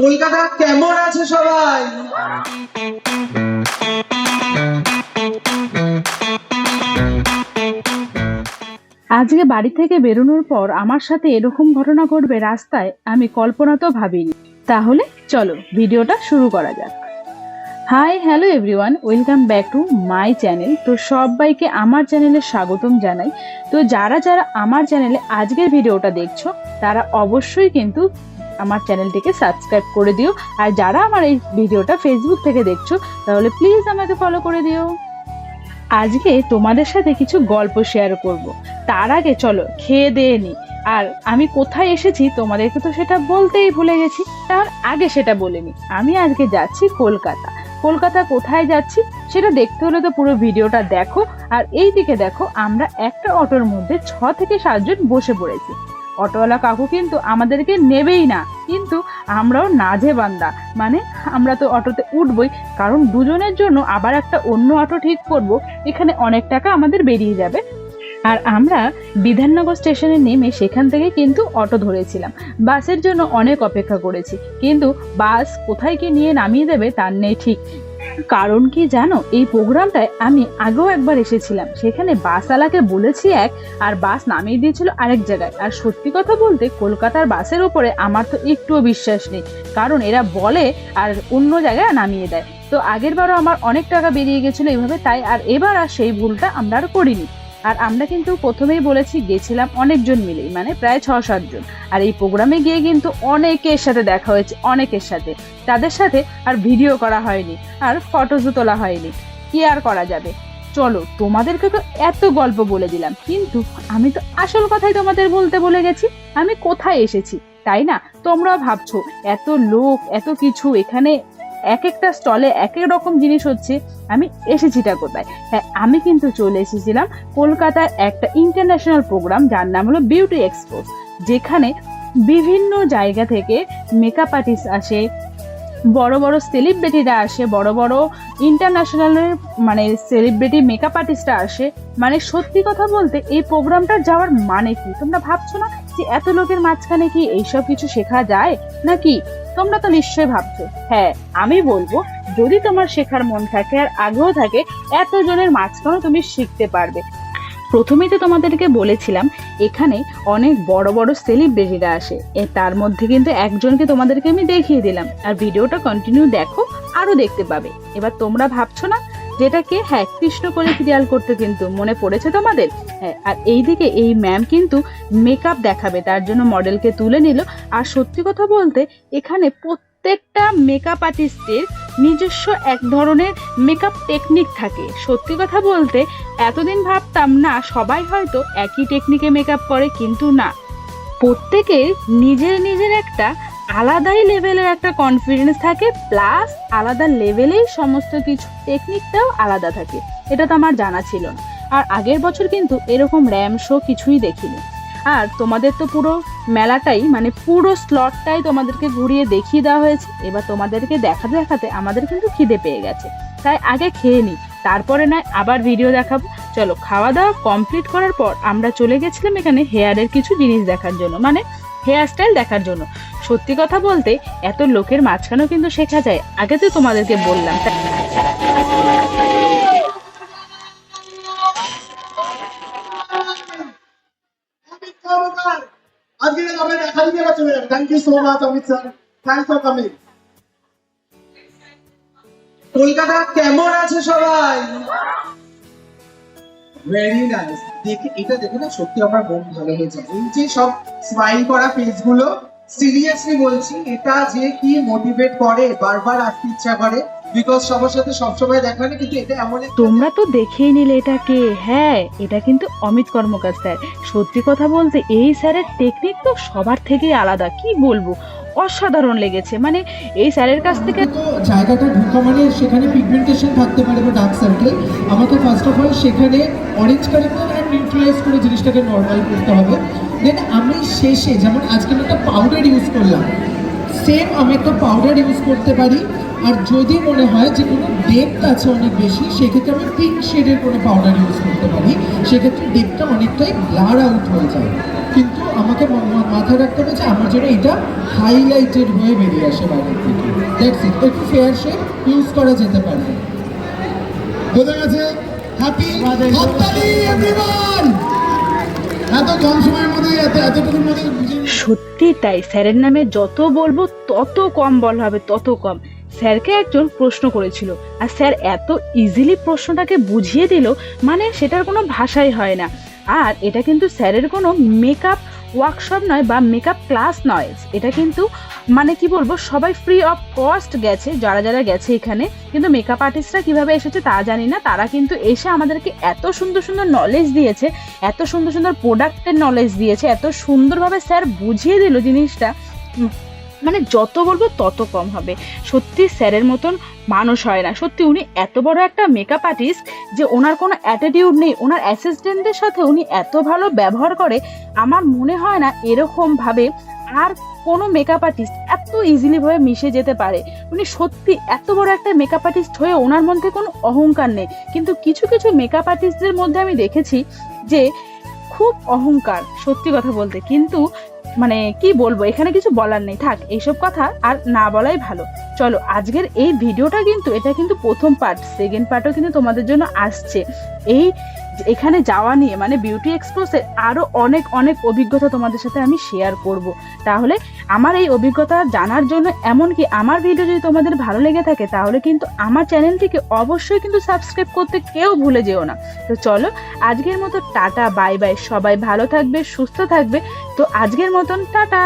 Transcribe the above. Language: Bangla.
কলকাতা কেমন আছে সবাই? আজকে বাড়ি থেকে বেরোনোর পর আমার সাথে এরকম ঘটনা ঘটবে রাস্তায়, আমি কল্পনা তো ভাবিনি। তাহলে চলো, ভিডিওটা শুরু করা যাক। Hi hello everyone welcome back to my channel তো সবাইকে আমার চ্যানেলে স্বাগতম জানাই। তো যারা যারা আমার চ্যানেলে আজকের ভিডিওটা দেখছ, তারা অবশ্যই কিন্তু আমার চ্যানেলটিকে সাবস্ক্রাইব করে দিও। আর যারা আমার এই ভিডিওটা ফেসবুক থেকে দেখছ, তাহলে প্লিজ আমাকে ফলো করে দিও। আজকে তোমাদের সাথে কিছু গল্প শেয়ার করব। তার আগে চলো, খেয়ে দিয়ে নি। আর আমি কোথায় এসেছি তোমাদেরকে তো সেটা বলতেই ভুলে গেছি, তার আগে সেটা বলিনি আমি আজকে যাচ্ছি কলকাতা। কলকাতা কোথায় যাচ্ছি সেটা দেখতে হলে তো পুরো ভিডিওটা দেখো। আর এই দিকে দেখো, আমরা একটা অটোর মধ্যে ছ থেকে সাতজন বসে পড়েছি। অটোওয়ালা কাকু কিন্তু আমাদেরকে নেবেই না। কিন্তু আমরাও নাজে বান্দা মানে আমরা তো অটোতে উঠবই, কারণ দুজনের জন্য আবার একটা অন্য অটো ঠিক করব, এখানে অনেক টাকা আমাদের বেরিয়ে যাবে। আর আমরা বিধাননগর স্টেশনে নেমে সেখান থেকে কিন্তু অটো ধরেছিলাম। বাসের জন্য অনেক অপেক্ষা করেছি, কিন্তু বাস কোথায় কি নিয়ে নামিয়ে দেবে তার নেই ঠিক। কারণ কি জানো, এই প্রোগ্রামটায় আমি আগেও একবার এসেছিলাম। সেখানে বাসওয়ালাকে বলেছি এক, আর বাস নামিয়ে দিয়েছিল আরেক জায়গায়। আর সত্যি কথা বলতে কলকাতার বাসের ওপরে আমার তো একটুও বিশ্বাস নেই। কারণ এরা বলে আর অন্য জায়গায় নামিয়ে দেয়। তো আগের বারও আমার অনেক টাকা বেরিয়ে গেছিল এইভাবে, তাই আর এবার আর সেই ভুলটা আমরা আর করিনি। আর আমরা কিন্তু প্রথমেই বলেছি গেছিলাম অনেকজন মিলেই মানে প্রায় ছ সাতজন আর এই প্রোগ্রামে গিয়ে কিন্তু অনেকের সাথে দেখা হয়েছে, অনেকের সাথে। তাদের সাথে আর ভিডিও করা হয়নি, আর ফটোজও তোলা হয়নি। কি আর করা যাবে? চলো, তোমাদেরকে তো এত গল্প বলে দিলাম, কিন্তু আমি তো আসল কথাই তোমাদের বলতে বলে গেছি, আমি কোথায় এসেছি? তাই না? তোমরা ভাবছ, এত লোক, এত কিছু, এখানে এক একটা স্টলে এক এক রকম জিনিস হচ্ছে, আমি এসেছিটা কোথায় হ্যাঁ আমি কিন্তু চলে এসেছিলাম কলকাতার একটা ইন্টারন্যাশনাল প্রোগ্রাম যার নাম হলো বিউটি এক্সপো যেখানে বিভিন্ন জায়গা থেকে মেকআপ আর্টিস্ট আসে, বড় বড় সেলিব্রিটিরা আসে, বড় বড় ইন্টারন্যাশনালের মানে সেলিব্রিটি মেকআপ আর্টিস্টরা আসে। মানে সত্যি কথা বলতে এই প্রোগ্রামটা যাওয়ার মানে কি? তোমরা ভাবছ না যে এত লোকের মাঝখানে কি এইসব কিছু শেখা যায়? নাকি তোমরা তো নিশ্চয়ই ভাবছ। হ্যাঁ আমি বলব, যদি তোমার শেখার মন থাকে আর আগ্রহ থাকে, এতজনের মাঝখানে তুমি শিখতে পারবে। প্রথমে তো তোমাদেরকে বলেছিলাম, এখানে অনেক বড় বড় সেলিব্রিটিরা আসে। এ তার মধ্যে কিন্তু একজনকে তোমাদেরকে আমি দেখিয়ে দিলাম। আর ভিডিওটা কন্টিনিউ দেখো, আরও দেখতে পাবে। এবার তোমরা ভাবছ না যেটাকে হ্যাঁ কৃষ্ণ করে সিরিয়াল করতে কিন্তু মনে পড়েছে তোমাদের? হ্যাঁ আর এইদিকে এই ম্যাম কিন্তু মেকআপ দেখাবে, তার জন্য মডেলকে তুলে নিল। আর সত্যি কথা বলতে, এখানে প্রত্যেকটা মেকআপ আর্টিস্টের নিজস্ব এক ধরনের মেকআপ টেকনিক থাকে। সত্যি কথা বলতে, এতদিন ভাবতাম না, সবাই হয়তো একই টেকনিকে মেকআপ করে, কিন্তু না। প্রত্যেকের নিজের নিজের একটা আলাদাই লেভেলের একটা কনফিডেন্স থাকে প্লাস আলাদা লেভেলেই সমস্ত কিছু টেকনিকটাও আলাদা থাকে। এটা তো আমার জানা ছিল না। আর আগের বছর কিন্তু এরকম র্যাম শো কিছুই দেখিনি। আর তোমাদের তো পুরো মেলাটাই মানে পুরো স্লটটাই তোমাদেরকে ঘুরিয়ে দেখিয়ে দেওয়া হয়েছে। এবার তোমাদেরকে দেখাতে দেখাতে আমাদের কিন্তু খিদে পেয়ে গেছে। তাই আগে খেয়ে নিই, তারপরে নয়, আবার ভিডিও দেখাবো। চলো খাওয়া দাওয়া কমপ্লিট করার পর আমরা চলে গেছিলাম এখানে হেয়ারের কিছু জিনিস দেখার জন্য। মানে হেয়ার স্টাইল দেখার জন্য। সত্যি কথা বলতে, এত লোকের মাঝখানেও কিন্তু শেখা যায়। আগে তো তোমাদেরকে বললাম কলকাতা কেমন আছে সবাই? ভেরি নাইস দেখে, এটা দেখে না সত্যি আমার মন ভালো হয়ে যায়। এই যে সব স্মাইল করা ফেসগুলো সিরিয়াসলি বলছি, এটা যে কি মোটিভেট করে, বারবার আসতে ইচ্ছা করে বিকজ সবার সাথে সবসময় দেখা না কিন্তু এটা এমন তোমরা তো দেখেই নিলে এটাকে। হ্যাঁ এটা কিন্তু অমিত কর্মকার স্যার। সত্যি কথা বলতে, এই স্যারের টেকনিক তো সবার থেকেই আলাদা, কি বলব? অসাধারণ লেগেছে। মানে এই স্যারের কাছ থেকে জায়গাটা ঢোকা মানে সেখানে পিগমেন্টেশন থাকতে পারে বা ডার্ক সার্কেল আমাকে ফার্স্ট অফ অল সেখানে অরেঞ্জ কালারটা নিউট্রালাইজ করে জিনিসটাকে নর্মাল করতে হবে। দেন আমি শেষে যেমন আজকে আমি একটা পাউডার ইউজ করলাম সেম আমি একটা পাউডার ইউজ করতে পারি। আর যদি মনে হয় যে কোনো ডেপথ আছে অনেক বেশি, সেক্ষেত্রে আমি পিঙ্ক শেডের কোনো পাউডার ইউজ করতে পারি। সেক্ষেত্রে ডেপটা অনেকটাই ব্লার আউট হয়ে যায়। কিন্তু আমাকে মাথায় রাখতে হবে যে আমার জন্য এটা হাইলাইটেড হয়ে বেরিয়ে আসে বাইরের থেকে। দ্যাটস ইট একটু ফেয়ার শেড ইউজ করা যেতে পারে। বোঝা গেছে? হ্যাপি হাততালি এভরিওয়ান এত কম সময়ের মধ্যে এত এতটুকুর মধ্যে সত্যি তাই। স্যারের নামে যত বলব তত কম বলা হবে তত কম। স্যারকে একজন প্রশ্ন করেছিল। আর স্যার এত ইজিলি প্রশ্নটাকে বুঝিয়ে দিল মানে সেটার কোনো ভাষাই হয় না। আর এটা কিন্তু স্যারের কোনো মেকআপ ওয়ার্কশপ নয় বা মেকআপ ক্লাস নয়। এটা কিন্তু মানে কি বলব, সবাই ফ্রি অফ কস্ট গেছে, যারা যারা গেছে এখানে। কিন্তু মেকআপ আর্টিস্টরা কীভাবে এসেছে তা জানি না। তারা কিন্তু এসে আমাদেরকে এত সুন্দর সুন্দর নলেজ দিয়েছে, এত সুন্দর সুন্দর প্রোডাক্টের নলেজ দিয়েছে, এত সুন্দরভাবে স্যার বুঝিয়ে দিল জিনিসটা। মানে যত বলব তত কম হবে। সত্যি স্যারের মতন মানুষ হয় না। সত্যি উনি এত বড় একটা মেকআপ আর্টিস্ট যে ওনার কোনো অ্যাটিটিউড নেই, ওনার অ্যাসিস্ট্যান্টদের সাথে উনি এত ভালো ব্যবহার করে, আমার মনে হয় না এরকম ভাবে আর কোনো মেকআপ আর্টিস্ট এত ইজিলি ভাবে মিশে যেতে পারে। উনি সত্যি এত বড় একটা মেকআপ আর্টিস্ট হয়ে ওনার মধ্যে কোনো অহংকার নেই। কিন্তু কিছু কিছু মেকআপ আর্টিস্টদের মধ্যে আমি দেখেছি যে খুব অহংকার, সত্যি কথা বলতে। কিন্তু মানে কি বলব এখানে কিছু বলার নেই। থাক এইসব কথা আর না বলাই ভালো। চলো, আজকের এই ভিডিওটা কিন্তু, এটা কিন্তু প্রথম পার্ট সেকেন্ড পার্টও কিন্তু তোমাদের জন্য আসছে। এই এখানে যাওয়া নিয়ে মানে বিউটি এক্সপ্লোসের আরও অনেক অনেক অভিজ্ঞতা তোমাদের সাথে আমি শেয়ার করব। তাহলে আমার এই অভিজ্ঞতা জানার জন্য, এমনকি আমার ভিডিও যদি তোমাদের ভালো লেগে থাকে, তাহলে কিন্তু আমার চ্যানেলটিকে অবশ্যই কিন্তু সাবস্ক্রাইব করতে কেউ ভুলে যেও না। তো চলো, আজকের মতো টাটা বাই বাই সবাই ভালো থাকবে, সুস্থ থাকবে। তো আজকের মতন, টাটা!